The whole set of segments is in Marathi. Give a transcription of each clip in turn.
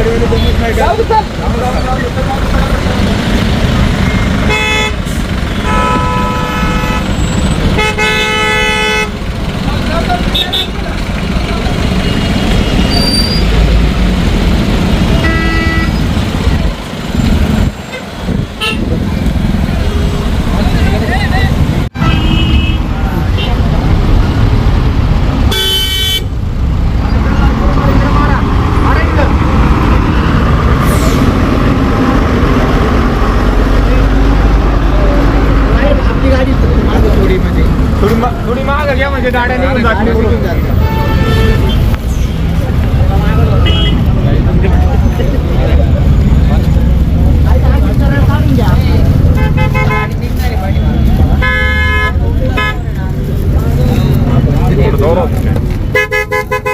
आपली थोडी मा- थोडी माग घ्या म्हणजे गाड्या निघून जातील निघून जातील.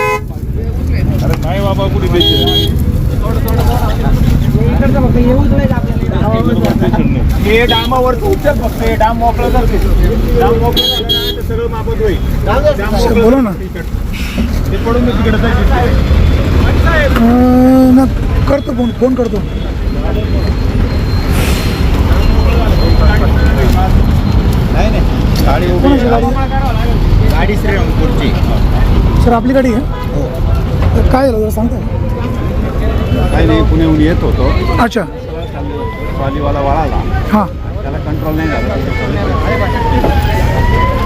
अरे नाही बाबा कुठे द्यायचे हे डामावरचं उपचार फक्त हे डाम मोकळं करते डाम मोकळं झालं तर मापत होईल. डाम मोकळं बोला ना. ते पडून मी तिकडे जायचे अं, ना करतो फोन फोन करतो. नाही नाही. गाडी श्रीरामपूरची. सर आपली गाडी आहे? हो. तर काय झालं जरा सांगता नाही पुण्याहून येत होतो. अच्छा. ट्रॉलीवाला वळाला. हां. त्याला कंट्रोल नाही झाला.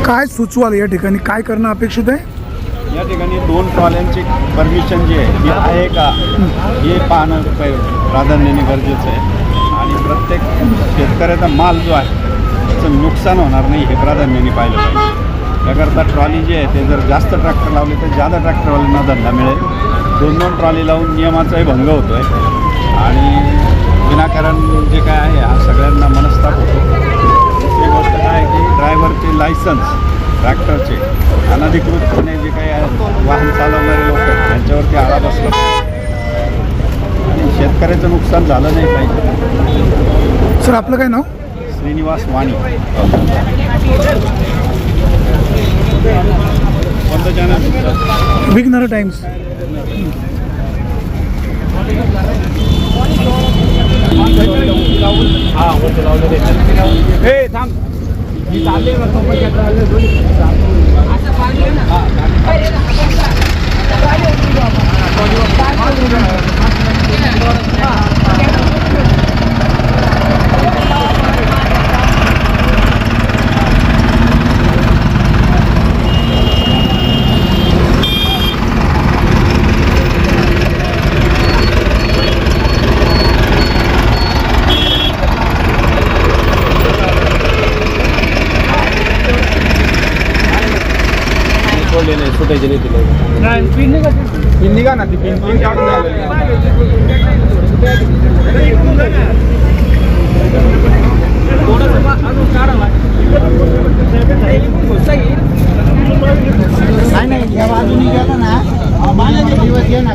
काय सुचवाल या ठिकाणी? काय करणं अपेक्षित आहे? या ठिकाणी दोन ट्रॉल्यांची परमिशन जी आहे ती आहे का? हे पाहणं पहि- प्राधान्याने गरजेचं आहे. आणि प्रत्येक शेतकऱ्याचा माल जो आहे त्याचं नुकसान होणार नाही हे प्राधान्याने पाहिलं पाहिजे. त्याकरता ट्रॉली जी आहे ते जर जास्त ट्रॅक्टर लावले तर जादा ट्रॅक्टरवाल्यांना धंदा मिळेल. दोन दोन ट्रॉली लावून नियमाचाही भंग होतो आहे आणि विनाकारण जे काय आहे हा सगळ्यांना मनस्ताप होतो. दुसरी गोष्ट काय आहे की ड्रायव्हरचे लायसन्स ट्रॅक्टरचे अनधिकृतपणे जे काही आहे, वाहन चालवणारे लोक आहेत त्यांच्यावरती आळा बसला. आणि शेतकऱ्याचं नुकसान झालं नाही पाहिजे. सर आपलं काय नाव? श्रीनिवास वाणी. कोणतं चॅनल विघ्नर टाइम्स. हे थांब. ही चालली ना कंपनी चालले दोन्ही सोडले नाही सुटायचे नाही तिला पिन निघा ना ती पिन पिन काढून नाही नाही बाजूने गेला ना माझ्या दिवस घे ना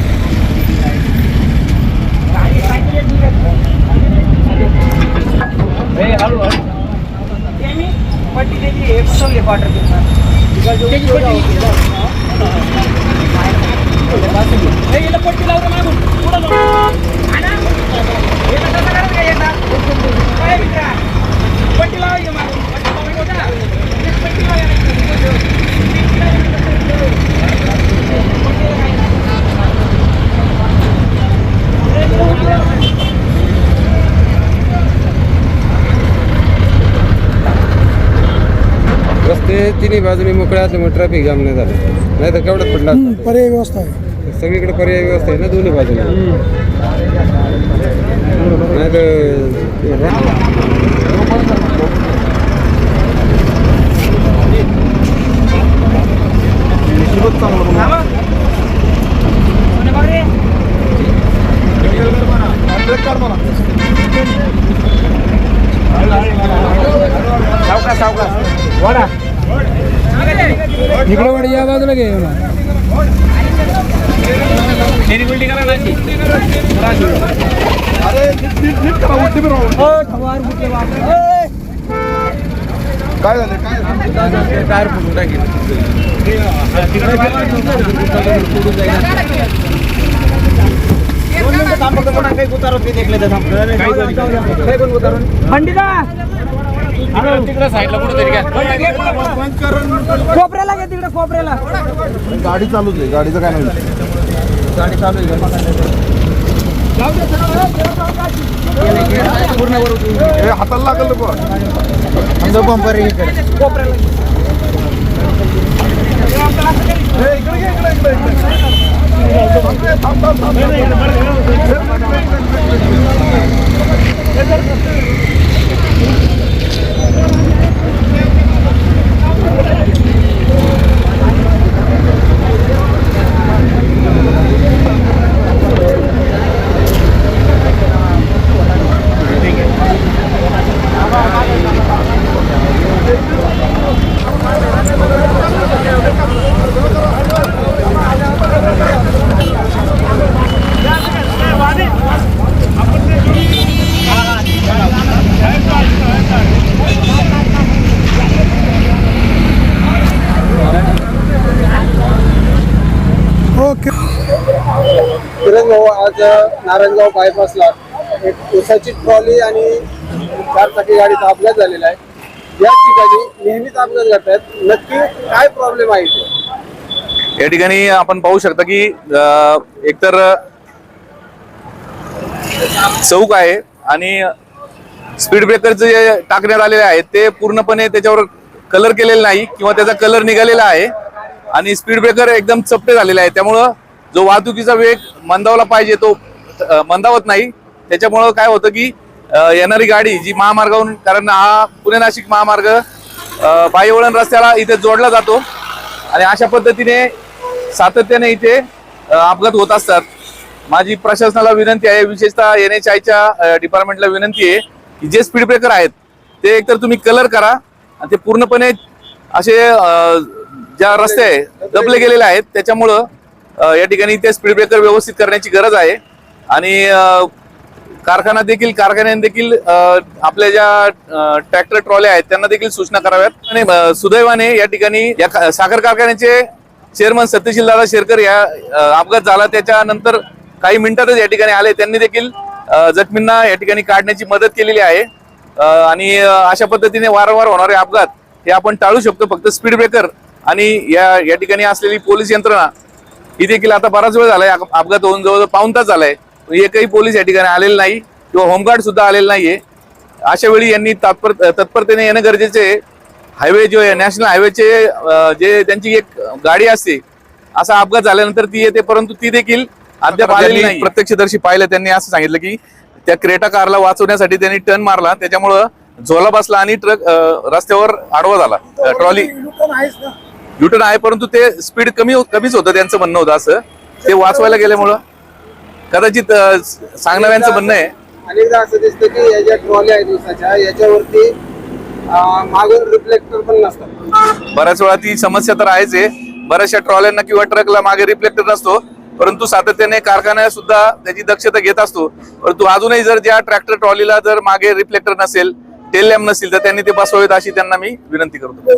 रस्ते तिन्ही बाजूनी मोकळे असल्यामुळे ट्रॅफिक जाम नाही झालं. नाही तर केवढ्यात पडला पर्याय व्यवस्था आहे. सगळीकडे पर्याय व्यवस्था आहे ना दोन्ही बाजूने नाही तर इकडे वाडी या बाजूला घे काय झालं काय टायर फुटून टाकेल दोन मिनिटं कोपऱ्याला घे तिकडे कोपऱ्याला गाडी चालूच आहे गाडीचं काय नाही गाडी चालू आहे हे हाताला लागल पण बंपर इकडे. हे इकडे घे, इकडे, इकडे, इकडे. थांब, थांब, थांब, ओके किरण भाऊ आज नारायणगाव बायपासला एक उसाची ट्रॉली आणि चार चाकी गाडीचा अपघात झालेला आहे. या ठिकाणी नेहमीच अपघात घडतात. नक्की काय प्रॉब्लेम आहे इथे? या ठिकाणी आपण पाहू शकता की एकतर चौक आहे आणि स्पीड ब्रेकरचे जे टाकण्यात आलेले आहेत ते पूर्णपणे त्याच्यावर कलर केलेला नाही किंवा त्याचा कलर निघालेला आहे आणि स्पीड ब्रेकर एकदम चपटे झालेले आहे. त्यामुळं जो वाहतुकीचा वेग मंदावला पाहिजे तो मंदावत नाही. त्याच्यामुळं काय होतं की येणारी गाडी जी महामार्गावरून कारण हा पुणे नाशिक महामार्ग बाईवळण रस्त्याला इथे जोडला जातो. आणि अशा पद्धतीने सातत्याने इथे अपघात होत असतात. माझी प्रशासनाला विनंती आहे विशेषतः एन एच आयच्या डिपार्टमेंटला विनंती आहे की जे स्पीड ब्रेकर आहेत ते एकतर तुम्ही कलर करा. आणि ते पूर्णपणे असे ज्या रस्ते आहे, दबले गेलेले आहेत त्याच्यामुळं या ठिकाणी ते स्पीड ब्रेकर व्यवस्थित करण्याची गरज आहे. आणि कारखाना देखील कारखान्याने देखील आपल्या ज्या ट्रॅक्टर ट्रॉल्या आहेत त्यांना देखील सूचना कराव्यात. आणि सुदैवाने या ठिकाणी या साखर कारखान्याचे चेअरमन सत्यशील दादा शेरकर या अपघात झाला. त्याच्यानंतर काही मिनिटातच या ठिकाणी आले. त्यांनी देखील जखमींना या ठिकाणी काढण्याची मदत केलेली आहे. आणि अशा पद्धतीने वारंवार होणारे अपघात हे आपण टाळू शकतो. फक्त स्पीड ब्रेकर आणि या या ठिकाणी असलेली पोलीस यंत्रणा ही देखील आता बराच वेळ झालाय. अप- अपघात होऊन जवळजवळ पाऊन तास झालाय. एकही पोलीस या ठिकाणी आलेले नाही किंवा होमगार्ड सुद्धा आलेला नाहीये. अशा वेळी यांनी तात्पर तत्परतेने येणं गरजेचे आहे. हायवे जो आहे नॅशनल हायवेचे जे त्यांची एक गाडी असते असा अपघात झाल्यानंतर ती येते परंतु ती देखील अद्याप आलेली नाही प्रत्यक्षदर्शी पाहिलं त्यांनी असं सांगितलं की त्या क्रेटा कारला वाचवण्यासाठी त्यांनी टर्न मारला त्याच्यामुळं झोला बसला आणि ट्रक रस्त्यावर आडवा झाला ट्रॉली. लुटून आहेच ना युटर्न आहे परंतु ते स्पीड कमी कमीच होतं त्यांचं म्हणणं होतं असं. ते वाचवायला गेल्यामुळं. कदाचित सांगणाऱ्यांचं म्हणणं आहे. अनेकदा असं दिसतं की या ज्या ट्रॉली आहेत दिवसाच्या याच्यावरती मागून रिफ्लेक्टर पण नसतात. बऱ्याच वेळा ती समस्या तर आहेच आहे. बऱ्याचशा ट्रॉल्यांना किंवा ट्रकला मागे रिफ्लेक्टर नसतो. परंतु सातत्याने कारखाना सुद्धा त्याची दक्षता घेत असतो. परंतु अजूनही जर ज्या ट्रॅक्टर ट्रॉलीला जर मागे रिफ्लेक्टर नसेल टेल लॅम्प नसेल तर त्यांनी ते बसवावेत अशी त्यांना मी विनंती करतो.